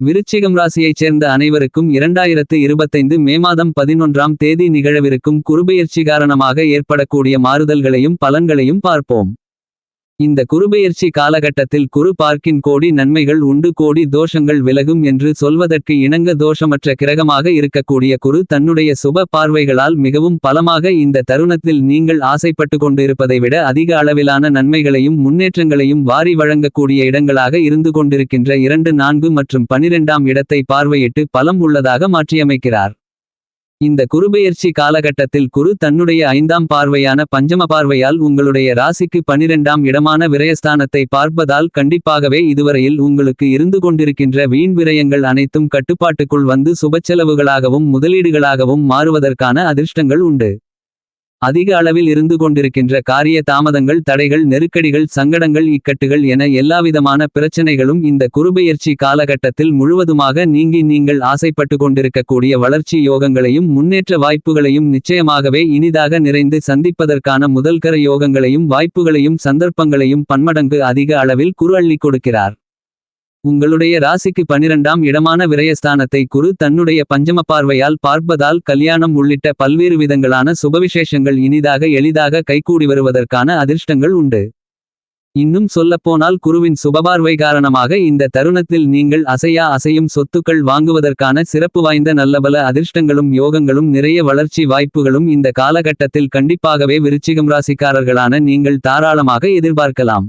விருச்சிகம் ராசியைச் சேர்ந்த அனைவருக்கும் இரண்டாயிரத்து இருபத்தைந்து மே மாதம் பதினொன்றாம் தேதி நிகழவிருக்கும் குறுபெயர்ச்சி காரணமாக ஏற்படக்கூடிய மாறுதல்களையும் பலன்களையும் பார்ப்போம். இந்த குறுபெயர்ச்சி காலகட்டத்தில் குரு பார்க்கின் கோடி நன்மைகள் உண்டு கோடி தோஷங்கள் விலகும் என்று சொல்வதற்கு இணங்க தோஷமற்ற கிரகமாக இருக்கக்கூடிய குரு தன்னுடைய சுப பார்வைகளால் மிகவும் பலமாக இந்த தருணத்தில் நீங்கள் ஆசைப்பட்டு கொண்டிருப்பதை விட அதிக அளவிலான நன்மைகளையும் முன்னேற்றங்களையும் வாரி வழங்கக்கூடிய இடங்களாக இருந்து கொண்டிருக்கின்ற இரண்டு நான்கு மற்றும் பனிரெண்டாம் இடத்தை பார்வையிட்டு பலம் உள்ளதாக மாற்றியமைக்கிறார். இந்த குருபெயர்ச்சி காலகட்டத்தில் குரு தன்னுடைய ஐந்தாம் பார்வையான பஞ்சம பார்வையால் உங்களுடைய ராசிக்கு பனிரெண்டாம் இடமான விரயஸ்தானத்தை பார்ப்பதால் கண்டிப்பாகவே இதுவரையில் உங்களுக்கு இருந்து கொண்டிருக்கின்ற வீண் விரயங்கள் அனைத்தும் கட்டுப்பாட்டுக்குள் வந்து சுபச்செலவுகளாகவும் முதலீடுகளாகவும் மாறுவதற்கான அதிர்ஷ்டங்கள் உண்டு. அதிக அளவில் இருந்து கொண்டிருக்கின்ற காரிய தாமதங்கள் தடைகள் நெருக்கடிகள் சங்கடங்கள் இக்கட்டுகள் என எல்லாவிதமான பிரச்சனைகளும் இந்த குறுபெயர்ச்சி காலகட்டத்தில் முழுவதுமாக நீங்கி நீங்கள் ஆசைப்பட்டு கொண்டிருக்கக்கூடிய வளர்ச்சி யோகங்களையும் முன்னேற்ற வாய்ப்புகளையும் நிச்சயமாகவே இனிதாக நிறைந்து சந்திப்பதற்கான முதல்கர யோகங்களையும் வாய்ப்புகளையும் சந்தர்ப்பங்களையும் பன்மடங்கு அதிக அளவில் குரு அள்ளிக் கொடுக்கிறார். உங்களுடைய ராசிக்கு பனிரெண்டாம் இடமான விரயஸ்தானத்தை குரு தன்னுடைய பஞ்சம பார்வையால் பார்ப்பதால் கல்யாணம் உள்ளிட்ட பல்வேறு விதங்களான சுபவிசேஷங்கள் இனிதாக எளிதாக கைகூடி வருவதற்கான அதிர்ஷ்டங்கள் உண்டு. இன்னும் சொல்லப்போனால் குருவின் சுபபார்வை காரணமாக இந்த தருணத்தில் நீங்கள் அசையா அசையும் சொத்துக்கள் வாங்குவதற்கான சிறப்பு வாய்ந்த நல்லபல அதிர்ஷ்டங்களும் யோகங்களும் நிறைய வளர்ச்சி வாய்ப்புகளும் இந்த காலகட்டத்தில் கண்டிப்பாகவே விருச்சிகம் ராசிக்காரர்களான நீங்கள் தாராளமாக எதிர்பார்க்கலாம்.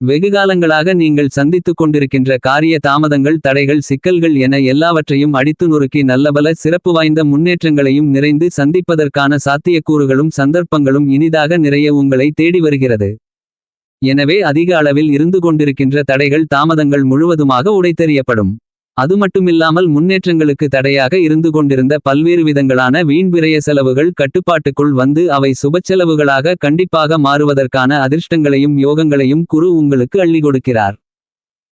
வெகுகாலங்களாக நீங்கள் சந்தித்துக் கொண்டிருக்கின்ற காரிய தாமதங்கள் தடைகள் சிக்கல்கள் என எல்லாவற்றையும் அடித்து நொறுக்கி நல்லபல சிறப்பு வாய்ந்த முன்னேற்றங்களையும் நிறைந்து சந்திப்பதற்கான சாத்தியக்கூறுகளும் சந்தர்ப்பங்களும் இனிதாக நிறைய உங்களை தேடி வருகிறது. எனவே அதிக அளவில் இருந்து கொண்டிருக்கின்ற தடைகள் தாமதங்கள் முழுவதுமாக உடைத்தெறியப்படும். அது மட்டுமில்லாமல் முன்னேற்றங்களுக்கு தடையாக இருந்து கொண்டிருந்த பல்வேறு விதங்களான வீண்விரய செலவுகள் கட்டுப்பாட்டுக்குள் வந்து அவை சுபச்செலவுகளாக கண்டிப்பாக மாறுவதற்கான அதிர்ஷ்டங்களையும் யோகங்களையும் குரு உங்களுக்கு அள்ளி கொடுக்கிறார்.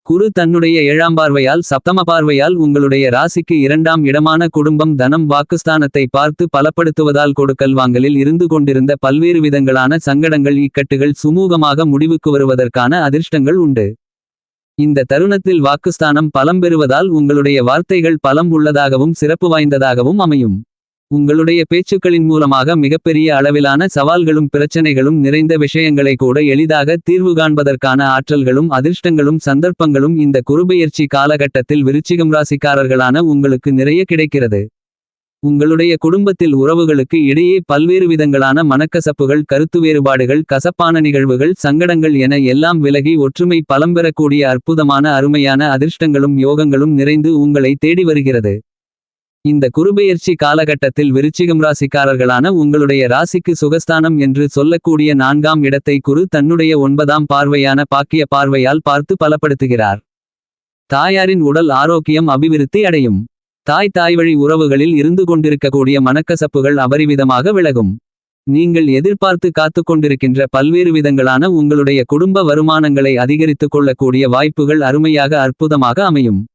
குரு தன்னுடைய ஏழாம் பார்வையால் சப்தம பார்வையால் உங்களுடைய ராசிக்கு இரண்டாம் இடமான குடும்பம் தனம் வாக்குஸ்தானத்தை பார்த்து பலப்படுத்துவதால் கொடுக்கல் வாங்கலில் இருந்து கொண்டிருந்த பல்வேறு விதங்களான சங்கடங்கள் இக்கட்டுகள் சுமூகமாக முடிவுக்கு வருவதற்கான அதிர்ஷ்டங்கள் உண்டு. இந்த தருணத்தில் வாக்குஸ்தானம் பலம் பெறுவதால் உங்களுடைய வார்த்தைகள் பலம் உள்ளதாகவும் சிறப்பு வாய்ந்ததாகவும் அமையும். உங்களுடைய பேச்சுக்களின் மூலமாக மிகப்பெரிய அளவிலான சவால்களும் பிரச்சனைகளும் நிறைந்த விஷயங்களை கூட எளிதாக தீர்வு காண்பதற்கான ஆற்றல்களும் அதிர்ஷ்டங்களும் சந்தர்ப்பங்களும் இந்த குறுபெயர்ச்சி காலகட்டத்தில் விருச்சிகம் ராசிக்காரர்களான உங்களுக்கு நிறைய கிடைக்கிறது. உங்களுடைய குடும்பத்தில் உறவுகளுக்கு இடையே பல்வேறு விதங்களான மனக்கசப்புகள் கருத்து வேறுபாடுகள் கசப்பான நிகழ்வுகள் சங்கடங்கள் என எல்லாம் விலகி ஒற்றுமை பலம்பெறக்கூடிய அற்புதமான அருமையான அதிர்ஷ்டங்களும் யோகங்களும் நிறைந்து உங்களை தேடி வருகிறது. இந்த குருபெயர்ச்சி காலகட்டத்தில் விருச்சிகம் ராசிக்காரர்களான உங்களுடைய ராசிக்கு சுகஸ்தானம் என்று சொல்லக்கூடிய நான்காம் இடத்தை குரு தன்னுடைய ஒன்பதாம் பார்வையான பாக்கிய பார்வையால் பார்த்து பலப்படுத்துகிறார். தாயாரின் உடல் ஆரோக்கியம் அபிவிருத்தி அடையும். தாய் தாய்வழி உறவுகளில் இருந்து கொண்டிருக்கக்கூடிய மனக்கசப்புகள் அபரிவிதமாக விலகும். நீங்கள் எதிர்பார்த்து காத்துக் கொண்டிருக்கின்ற பல்வேறு விதங்களான உங்களுடைய குடும்ப வருமானங்களை அதிகரித்துக் கொள்ளக்கூடிய வாய்ப்புகள் அருமையாக அற்புதமாக அமையும்.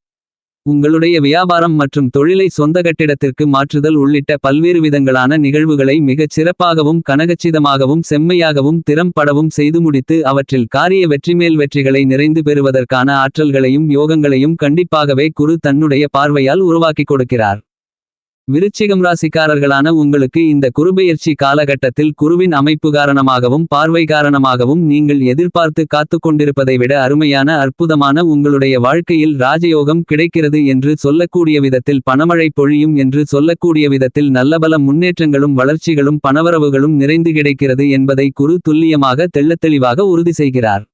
உங்களுடைய வியாபாரம் மற்றும் தொழிலை சொந்த கட்டிடத்திற்கு மாற்றுதல் உள்ளிட்ட பல்வேறு விதங்களான நிகழ்வுகளை மிகச் சிறப்பாகவும் கனகச்சிதமாகவும் செம்மையாகவும் திறம்படவும் செய்து முடித்து அவற்றில் காரிய வெற்றிமேல் வெற்றிகளை நிறைந்து பெறுவதற்கான ஆற்றல்களையும் யோகங்களையும் கண்டிப்பாகவே குரு தன்னுடைய பார்வையால் உருவாக்கிக் கொடுக்கிறார். விருச்சிகம் ராசிக்காரர்களான உங்களுக்கு இந்த குருபெயர்ச்சி காலகட்டத்தில் குருவின் அமைப்பு காரணமாகவும் பார்வை காரணமாகவும் நீங்கள் எதிர்பார்த்து காத்துக் கொண்டிருப்பதை விட அருமையான அற்புதமான உங்களுடைய வாழ்க்கையில் ராஜயோகம் கிடைக்கிறது என்று சொல்லக்கூடிய விதத்தில் பணமழை பொழியும் என்று சொல்லக்கூடிய விதத்தில் நல்லபல முன்னேற்றங்களும் வளர்ச்சிகளும் பணவரவுகளும் நிறைந்து கிடைக்கிறது என்பதை குரு துல்லியமாக தெள்ளத்தெளிவாக உறுதி செய்கிறார்.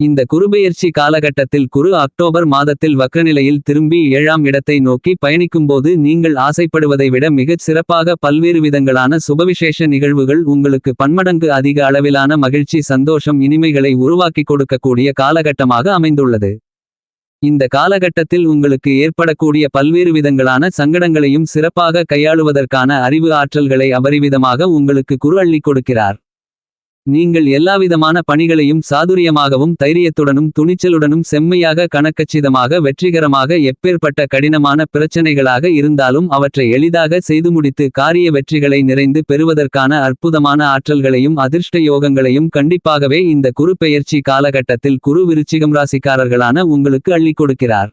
இந்த குறுபெயர்ச்சி காலகட்டத்தில் குரு அக்டோபர் மாதத்தில் வக்ரநிலையில் திரும்பி ஏழாம் இடத்தை நோக்கி பயணிக்கும்போது நீங்கள் ஆசைப்படுவதை விட மிகச் சிறப்பாக பல்வேறு விதங்களான சுபவிசேஷ நிகழ்வுகள் உங்களுக்கு பன்மடங்கு அதிக அளவிலான மகிழ்ச்சி சந்தோஷம் இனிமைகளை உருவாக்கிக் கொடுக்கக்கூடிய காலகட்டமாக அமைந்துள்ளது. இந்த காலகட்டத்தில் உங்களுக்கு ஏற்படக்கூடிய பல்வேறு விதங்களான சங்கடங்களையும் சிறப்பாக கையாளுவதற்கான அறிவு ஆற்றல்களை அபரிவிதமாக உங்களுக்கு குரு அள்ளி கொடுக்கிறார். நீங்கள் எல்லாவிதமான பணிகளையும் சாதுரியமாகவும் தைரியத்துடனும் துணிச்சலுடனும் செம்மையாக கணக்கச்சிதமாக வெற்றிகரமாக எப்பேற்பட்ட கடினமான பிரச்சனைகளாக இருந்தாலும் அவற்றை எளிதாக செய்து முடித்து காரிய வெற்றிகளை நிறைந்து பெறுவதற்கான அற்புதமான ஆற்றல்களையும் அதிர்ஷ்ட யோகங்களையும் கண்டிப்பாகவே இந்த குரு பெயர்ச்சி காலகட்டத்தில் குரு விருச்சிகம் ராசிக்காரர்களான உங்களுக்கு அள்ளிக் கொடுக்கிறார்.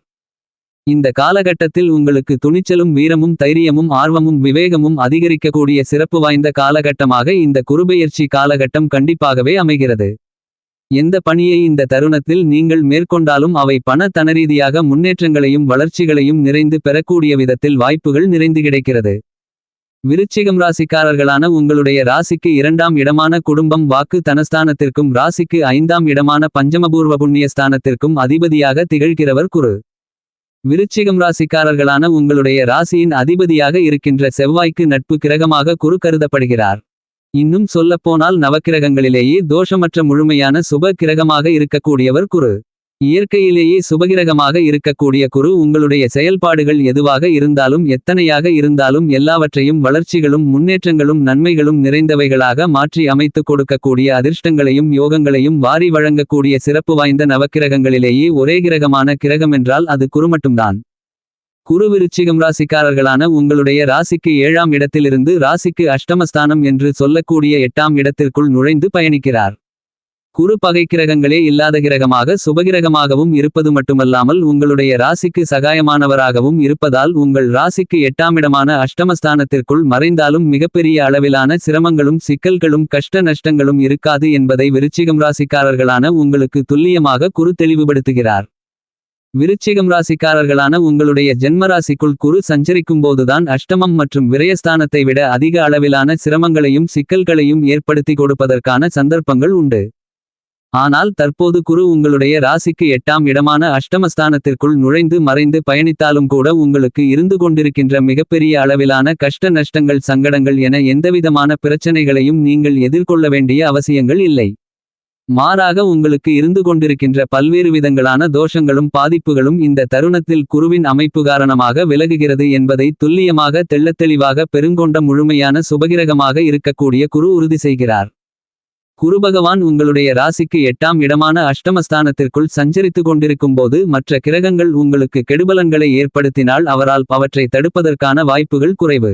இந்த காலகட்டத்தில் உங்களுக்கு துணிச்சலும் வீரமும் தைரியமும் ஆர்வமும் விவேகமும் அதிகரிக்கக்கூடிய சிறப்பு வாய்ந்த காலகட்டமாக இந்த குருபெயர்ச்சி காலகட்டம் கண்டிப்பாகவே அமைகிறது. எந்த பணியை இந்த தருணத்தில் நீங்கள் மேற்கொண்டாலும் அவை பண தனரீதியாக முன்னேற்றங்களையும் வளர்ச்சிகளையும் நிறைந்து பெறக்கூடிய விதத்தில் வாய்ப்புகள் நிறைந்து கிடைக்கிறது. விருச்சிகம் ராசிக்காரர்களான உங்களுடைய ராசிக்கு இரண்டாம் இடமான குடும்பம் வாக்கு தனஸ்தானத்திற்கும் ராசிக்கு ஐந்தாம் இடமான பஞ்சமபூர்வ புண்ணியஸ்தானத்திற்கும் அதிபதியாக திகழ்கிறவர் குரு. விருச்சிகம் ராசிக்காரர்களான உங்களுடைய ராசியின் அதிபதியாக இருக்கின்ற செவ்வாய்க்கு நட்பு கிரகமாக குரு கருதப்படுகிறார். இன்னும் சொல்லப்போனால் நவக்கிரகங்களிலேயே தோஷமற்ற முழுமையான சுப கிரகமாக இருக்கக்கூடியவர் குரு. இயற்கையிலேயே சுபகிரகமாக இருக்கக்கூடிய குரு உங்களுடைய செயல்பாடுகள் எதுவாக இருந்தாலும் எத்தனையாக இருந்தாலும் எல்லாவற்றையும் வளர்ச்சிகளும் முன்னேற்றங்களும் நன்மைகளும் நிறைந்தவைகளாக மாற்றி அமைத்துக் கொடுக்கக்கூடிய அதிர்ஷ்டங்களையும் யோகங்களையும் வாரி வழங்கக்கூடிய சிறப்பு வாய்ந்த நவக்கிரகங்களிலேயே ஒரே கிரகமான கிரகமென்றால் அது குரு மட்டும்தான். குரு விருச்சிகம் ராசிக்காரர்களான உங்களுடைய ராசிக்கு ஏழாம் இடத்திலிருந்து ராசிக்கு அஷ்டமஸ்தானம் என்று சொல்லக்கூடிய எட்டாம் இடத்திற்குள் நுழைந்து பயணிக்கிறார். குரு பகை கிரகங்களே இல்லாத கிரகமாக சுபகிரகமாகவும் இருப்பது மட்டுமல்லாமல் உங்களுடைய ராசிக்கு சகாயமானவராகவும் இருப்பதால் உங்கள் ராசிக்கு எட்டாமிடமான அஷ்டமஸ்தானத்திற்குள் மறைந்தாலும் மிகப்பெரிய அளவிலான சிரமங்களும் சிக்கல்களும் கஷ்ட நஷ்டங்களும் இருக்காது என்பதை விருச்சிகம் ராசிக்காரர்களான உங்களுக்கு துல்லியமாக குரு தெளிவுபடுத்துகிறார். விருச்சிகம் ராசிக்காரர்களான உங்களுடைய ஜென்மராசிக்குள் குரு சஞ்சரிக்கும்போதுதான் அஷ்டமம் மற்றும் விரயஸ்தானத்தை விட அதிக அளவிலான சிரமங்களையும் சிக்கல்களையும் ஏற்படுத்தி கொடுப்பதற்கான சந்தர்ப்பங்கள் உண்டு. ஆனால் தற்போது குரு உங்களுடைய ராசிக்கு எட்டாம் இடமான அஷ்டமஸ்தானத்திற்குள் நுழைந்து மறைந்து பயணித்தாலும் கூட உங்களுக்கு இருந்து கொண்டிருக்கின்ற மிகப்பெரிய அளவிலான கஷ்ட நஷ்டங்கள் சங்கடங்கள் என எந்தவிதமான பிரச்சனைகளையும் நீங்கள் எதிர்கொள்ள வேண்டிய அவசியங்கள் இல்லை. மாறாக உங்களுக்கு இருந்து கொண்டிருக்கின்ற பல்வேறு விதங்களான தோஷங்களும் பாதிப்புகளும் இந்த தருணத்தில் குருவின் அமைப்பு காரணமாக விலகுகிறது என்பதை துல்லியமாக தெள்ளத்தெளிவாக பெருங்கொண்ட முழுமையான சுபகிரகமாக இருக்கக்கூடிய குரு உறுதி செய்கிறார். குருபகவான் உங்களுடைய ராசிக்கு எட்டாம் இடமான அஷ்டமஸ்தானத்திற்குள் சஞ்சரித்து கொண்டிருக்கும்போது மற்ற கிரகங்கள் உங்களுக்கு கெடுபலன்களை ஏற்படுத்தினால் அவரால் அவற்றை தடுப்பதற்கான வாய்ப்புகள் குறைவு.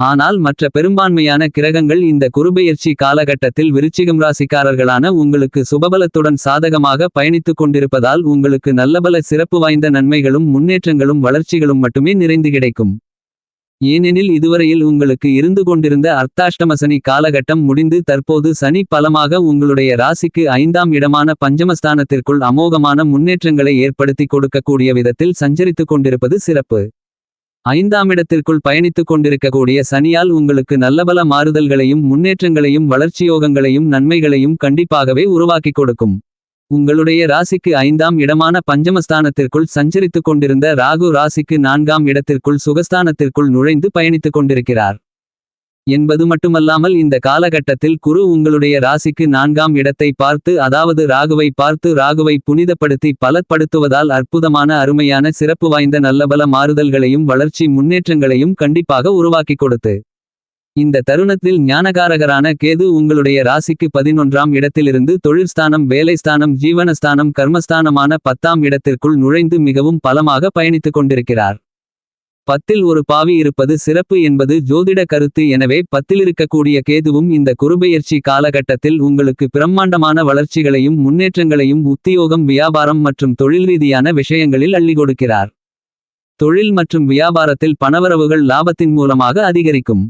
ஆனால் மற்ற பெரும்பான்மையான கிரகங்கள் இந்த குருபெயர்ச்சி காலகட்டத்தில் விருச்சிகம் ராசிக்காரர்களான உங்களுக்கு சுபபலத்துடன் சாதகமாக பயணித்துக் கொண்டிருப்பதால் உங்களுக்கு நல்லபல சிறப்பு வாய்ந்த நன்மைகளும் முன்னேற்றங்களும் வளர்ச்சிகளும் மட்டுமே நிறைந்து கிடைக்கும். ஏனெனில் இதுவரையில் உங்களுக்கு இருந்து கொண்டிருந்த அர்த்தாஷ்டம சனி காலகட்டம் முடிந்து தற்போது சனி பலமாக உங்களுடைய ராசிக்கு ஐந்தாம் இடமான பஞ்சமஸ்தானத்திற்குள் அமோகமான முன்னேற்றங்களை ஏற்படுத்தி கொடுக்கக்கூடிய விதத்தில் சஞ்சரித்துக் கொண்டிருப்பது சிறப்பு. ஐந்தாம் இடத்திற்குள் பயணித்துக் கொண்டிருக்கக்கூடிய சனியால் உங்களுக்கு நல்லபல மாறுதல்களையும் முன்னேற்றங்களையும் வளர்ச்சியோகங்களையும் நன்மைகளையும் கண்டிப்பாகவே உருவாக்கிக் கொடுக்கும். உங்களுடைய ராசிக்கு ஐந்தாம் இடமான பஞ்சமஸ்தானத்திற்குள் சஞ்சரித்துக் கொண்டிருந்த ராகு ராசிக்கு நான்காம் இடத்திற்குள் சுகஸ்தானத்திற்குள் நுழைந்து பயணித்துக் கொண்டிருக்கிறார். என்பது மட்டுமல்லாமல் இந்த காலகட்டத்தில் குரு உங்களுடைய ராசிக்கு நான்காம் இடத்தை பார்த்து அதாவது ராகுவை பார்த்து ராகுவை புனிதப்படுத்தி பலப்படுத்துவதால் அற்புதமான அருமையான சிறப்பு வாய்ந்த நல்லபல மாறுதல்களையும் வளர்ச்சி முன்னேற்றங்களையும் கண்டிப்பாக உருவாக்கிக் கொடுத்து இந்த தருணத்தில் ஞானகாரகரான கேது உங்களுடைய ராசிக்கு பதினொன்றாம் இடத்திலிருந்து தொழிற்ஸ்தானம் வேலைஸ்தானம் ஜீவனஸ்தானம் கர்மஸ்தானமான பத்தாம் இடத்திற்குள் நுழைந்து மிகவும் பலமாக பயணித்துக் கொண்டிருக்கிறார். பத்தில் ஒரு பாவி இருப்பது சிறப்பு என்பது ஜோதிட கருத்து எனவே பத்திலிருக்கக்கூடிய கேதுவும் இந்த குருபெயர்ச்சி காலகட்டத்தில் உங்களுக்கு பிரம்மாண்டமான வளர்ச்சிகளையும் முன்னேற்றங்களையும் உத்தியோகம் வியாபாரம் மற்றும் தொழில் ரீதியான விஷயங்களில் அள்ளி கொடுக்கிறார். தொழில் மற்றும் வியாபாரத்தில் பணவரவுகள் லாபத்தின் மூலமாக அதிகரிக்கும்.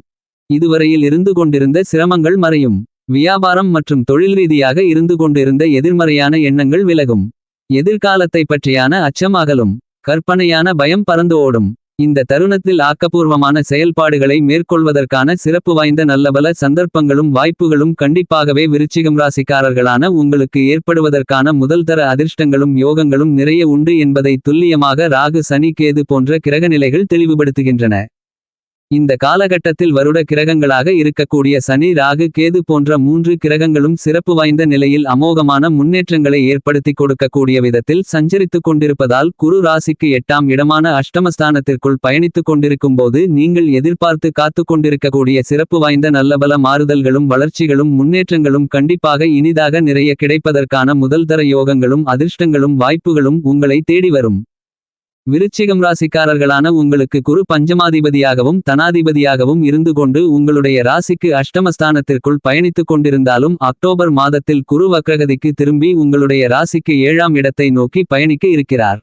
இதுவரையில் இருந்து கொண்டிருந்த சிரமங்கள் மறையும். வியாபாரம் மற்றும் தொழில் ரீதியாக இருந்து கொண்டிருந்த எதிர்மறையான எண்ணங்கள் விலகும். எதிர்காலத்தை பற்றியான அச்சமாகலும் கற்பனையான பயம் பறந்து ஓடும். இந்த தருணத்தில் ஆக்கப்பூர்வமான செயல்பாடுகளை மேற்கொள்வதற்கான சிறப்பு வாய்ந்த நல்லபல சந்தர்ப்பங்களும் வாய்ப்புகளும் கண்டிப்பாகவே விருச்சிகம் ராசிக்காரர்களான உங்களுக்கு ஏற்படுவதற்கான முதல்தர அதிர்ஷ்டங்களும் யோகங்களும் நிறைய உண்டு என்பதை துல்லியமாக ராகு சனி கேது போன்ற கிரகநிலைகள் தெளிவுபடுத்துகின்றன. இந்த காலகட்டத்தில் வருட கிரகங்களாக இருக்கக்கூடிய சனி ராகு கேது போன்ற மூன்று கிரகங்களும் சிறப்பு வாய்ந்த நிலையில் அமோகமான முன்னேற்றங்களை ஏற்படுத்தி கொடுக்கக்கூடிய விதத்தில் சஞ்சரித்துக் கொண்டிருப்பதால் குரு ராசிக்கு எட்டாம் இடமான அஷ்டமஸ்தானத்திற்குள் பயணித்துக் கொண்டிருக்கும்போது நீங்கள் எதிர்பார்த்து காத்து கொண்டிருக்கக்கூடிய சிறப்பு வாய்ந்த நல்லபல மாறுதல்களும் வளர்ச்சிகளும் முன்னேற்றங்களும் கண்டிப்பாக இனிதாக நிறைய கிடைப்பதற்கான முதல்தர யோகங்களும் அதிர்ஷ்டங்களும் வாய்ப்புகளும் உங்களை தேடி வரும். விருச்சிகம் ராசிக்காரர்களான உங்களுக்கு குரு பஞ்சமாதிபதியாகவும் தனாதிபதியாகவும் இருந்து கொண்டு உங்களுடைய ராசிக்கு அஷ்டமஸ்தானத்திற்குள் பயணித்துக் கொண்டிருந்தாலும் அக்டோபர் மாதத்தில் குரு வக்ரகதிக்கு திரும்பி உங்களுடைய ராசிக்கு ஏழாம் இடத்தை நோக்கி பயணிக்க இருக்கிறார்.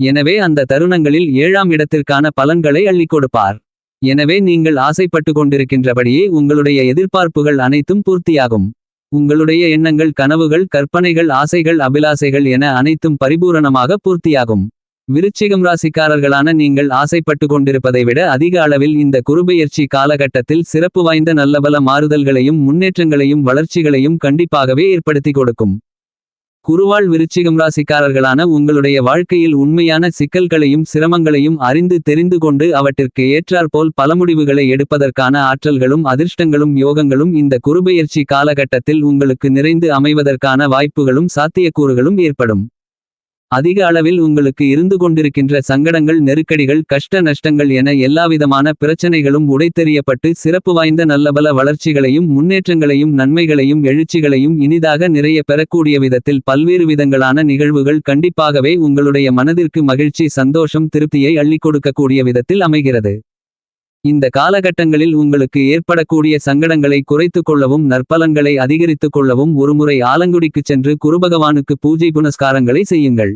எனவே அந்த தருணங்களில் ஏழாம் இடத்திற்கான பலன்களை அள்ளிக் கொடுப்பார். எனவே நீங்கள் ஆசைப்பட்டு கொண்டிருக்கின்றபடியே உங்களுடைய எதிர்பார்ப்புகள் அனைத்தும் பூர்த்தியாகும். உங்களுடைய எண்ணங்கள் கனவுகள் கற்பனைகள் ஆசைகள் அபிலாசைகள் என அனைத்தும் பரிபூரணமாக பூர்த்தியாகும். விருச்சிகம் ராசிக்காரர்களான நீங்கள் ஆசைப்பட்டு கொண்டிருப்பதை விட அதிக அளவில் இந்த குறுபெயர்ச்சி காலகட்டத்தில் சிறப்பு வாய்ந்த நல்லபல மாறுதல்களையும் முன்னேற்றங்களையும் வளர்ச்சிகளையும் கண்டிப்பாகவே ஏற்படுத்தி கொடுக்கும். குருவாள் விருச்சிகம் ராசிக்காரர்களான உங்களுடைய வாழ்க்கையில் உண்மையான சிக்கல்களையும் சிரமங்களையும் அறிந்து தெரிந்து கொண்டு அவற்றிற்கு ஏற்றாற்போல் பல முடிவுகளை எடுப்பதற்கான ஆற்றல்களும் அதிர்ஷ்டங்களும் யோகங்களும் இந்த குறுபெயர்ச்சி காலகட்டத்தில் உங்களுக்கு நிறைந்து அமைவதற்கான வாய்ப்புகளும் சாத்தியக்கூறுகளும் ஏற்படும். அதிக அளவில் உங்களுக்கு இருந்து கொண்டிருக்கின்ற சங்கடங்கள் நெருக்கடிகள் கஷ்ட நஷ்டங்கள் என எல்லாவிதமான பிரச்சனைகளும் உடைத்தெறியப்பட்டு சிறப்பு வாய்ந்த நல்லபல வளர்ச்சிகளையும் முன்னேற்றங்களையும் நன்மைகளையும் எழுச்சிகளையும் இனிதாக நிறைய பெறக்கூடிய விதத்தில் பல்வேறு விதங்களான நிகழ்வுகள் கண்டிப்பாகவே உங்களுடைய மனதிற்கு மகிழ்ச்சி சந்தோஷம் திருப்தியை அள்ளிக் கொடுக்கக்கூடிய விதத்தில் அமைகிறது. இந்த காலகட்டங்களில் உங்களுக்கு ஏற்படக்கூடிய சங்கடங்களை குறைத்துக் கொள்ளவும் நற்பலன்களை அதிகரித்துக் கொள்ளவும் ஒருமுறை ஆலங்குடிக்குச் சென்று குருபகவானுக்கு பூஜை புனஸ்காரங்களை செய்யுங்கள்.